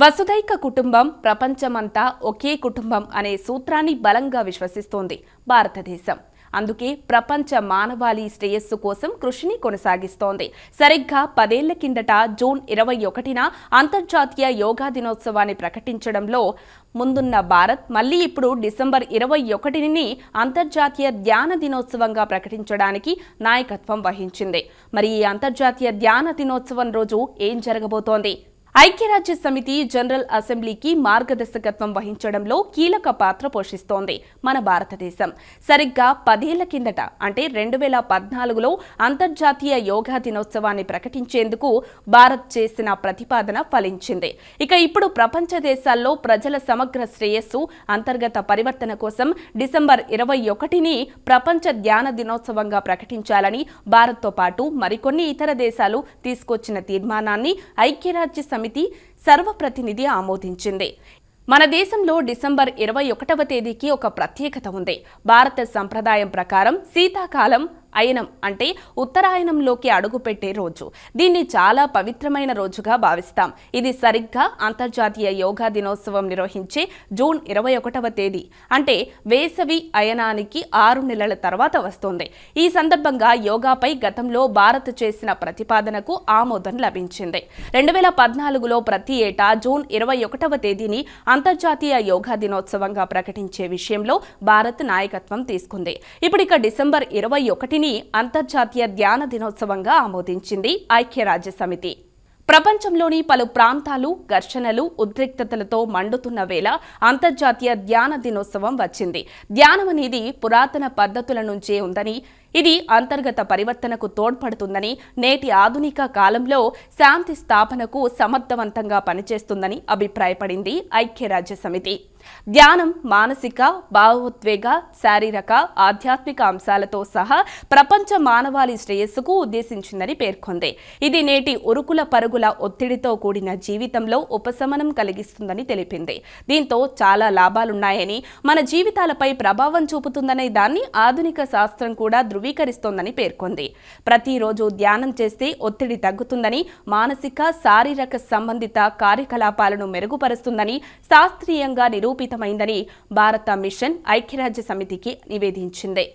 వసుధైక కుటుంబం ప్రపంచమంతా ఒకే కుటుంబం అనే సూత్రాన్ని బలంగా విశ్వసిస్తోంది భారతదేశం. అందుకే ప్రపంచ మానవాళి శ్రేయస్సు కోసం కృషిని కొనసాగిస్తోంది. సరిగ్గా పదేళ్ళ కిందట జూన్ ఇరవై ఒకటిన అంతర్జాతీయ యోగా దినోత్సవాన్ని ప్రకటించడంలో ముందున్న భారత్ మళ్ళీ ఇప్పుడు డిసెంబర్ ఇరవై ఒకటిని అంతర్జాతీయ ధ్యాన దినోత్సవంగా ప్రకటించడానికి నాయకత్వం వహించింది. మరి ఈ అంతర్జాతీయ ధ్యాన దినోత్సవం రోజు ఏం జరగబోతోంది? ఐక్యరాజ్య సమితి జనరల్ అసెంబ్లీకి మార్గదర్శకత్వం వహించడంలో కీలక పాత్ర పోషిస్తోంది మన భారతదేశం. సరిగ్గా పదేళ్ళ కిందట అంటే రెండు వేల పద్నాలుగులో అంతర్జాతీయ యోగా దినోత్సవాన్ని ప్రకటించేందుకు భారత్ చేసిన ప్రతిపాదన ఫలించింది. ఇక ఇప్పుడు ప్రపంచ దేశాల్లో ప్రజల సమగ్ర శ్రేయస్సు అంతర్గత పరివర్తన కోసం డిసెంబర్ ఇరవై ఒకటిని ప్రపంచ ధ్యాన దినోత్సవంగా ప్రకటించాలని భారత్తో పాటు మరికొన్ని ఇతర దేశాలు తీసుకొచ్చిన తీర్మానాన్ని ఐక్యరాజ్య సమితి సర్వప్రతినిధి ఆమోదించింది. మన దేశంలో డిసెంబర్ ఇరవై ఒకటవ తేదీకి ఒక ప్రత్యేకత ఉంది. భారత సంప్రదాయం ప్రకారం శీతాకాలం అయనం అంటే ఉత్తరాయణంలోకి అడుగుపెట్టే రోజు. దీన్ని చాలా పవిత్రమైన రోజుగా భావిస్తాం. ఇది సరిగ్గా అంతర్జాతీయ యోగా దినోత్సవం నిర్వహించే జూన్ ఇరవై ఒకటవ తేదీ. అంటే వేసవి అయనానికి ఆరు నెలల తర్వాత వస్తుంది. ఈ సందర్భంగా యోగాపై గతంలో భారత్ చేసిన ప్రతిపాదనకు ఆమోదం లభించింది. రెండు వేల పద్నాలుగులో ప్రతి ఏటా జూన్ ఇరవై ఒకటవ తేదీని అంతర్జాతీయ యోగా దినోత్సవంగా ప్రకటించే విషయంలో భారత్ నాయకత్వం తీసుకుంది. ఇప్పుడు ఇక డిసెంబర్ ఇరవై ఒకటిని అంతర్జాతీయ ధ్యాన దినోత్సవంగా ఆమోదించింది ఐక్యరాజ్య సమితి ప్రపంచంలోని పలు ప్రాంతాలు ఘర్షణలు ఉద్రిక్తతలతో మండుతున్న వేళ అంతర్జాతీయ ధ్యాన దినోత్సవం వచ్చింది. ధ్యానం అనేది పురాతన పద్ధతుల నుంచే ఉందని ఇది అంతర్గత పరివర్తనకు తోడ్పడుతుందని నేటి ఆధునిక కాలంలో శాంతి స్థాపనకు సమర్థవంతంగా పనిచేస్తుందని అభిప్రాయపడింది ఐక్యరాజ్య సమితి ధ్యానం మానసిక భావోద్వేగ శారీరక ఆధ్యాత్మిక అంశాలతో సహా ప్రపంచ మానవాళి శ్రేయస్సుకు ఉద్దేశించిందని పేర్కొంది. ఇది నేటి ఉరుకుల పరుగుల ఒత్తిడితో కూడిన జీవితంలో ఉపశమనం కలిగిస్తుందని తెలిపింది. దీంతో చాలా లాభాలున్నాయని మన జీవితాలపై ప్రభావం చూపుతుందనే దాన్ని ఆధునిక శాస్త్రం కూడా ధృవీకరిస్తోందని పేర్కొంది. ప్రతిరోజు ధ్యానం చేస్తే ఒత్తిడి తగ్గుతుందని మానసిక శారీరక సంబంధిత కార్యకలాపాలను మెరుగుపరుస్తుందని శాస్త్రీయంగా నిరూపితమైందని భారత మిషన్ ఐక్యరాజ్య సమితికి నివేదించింది.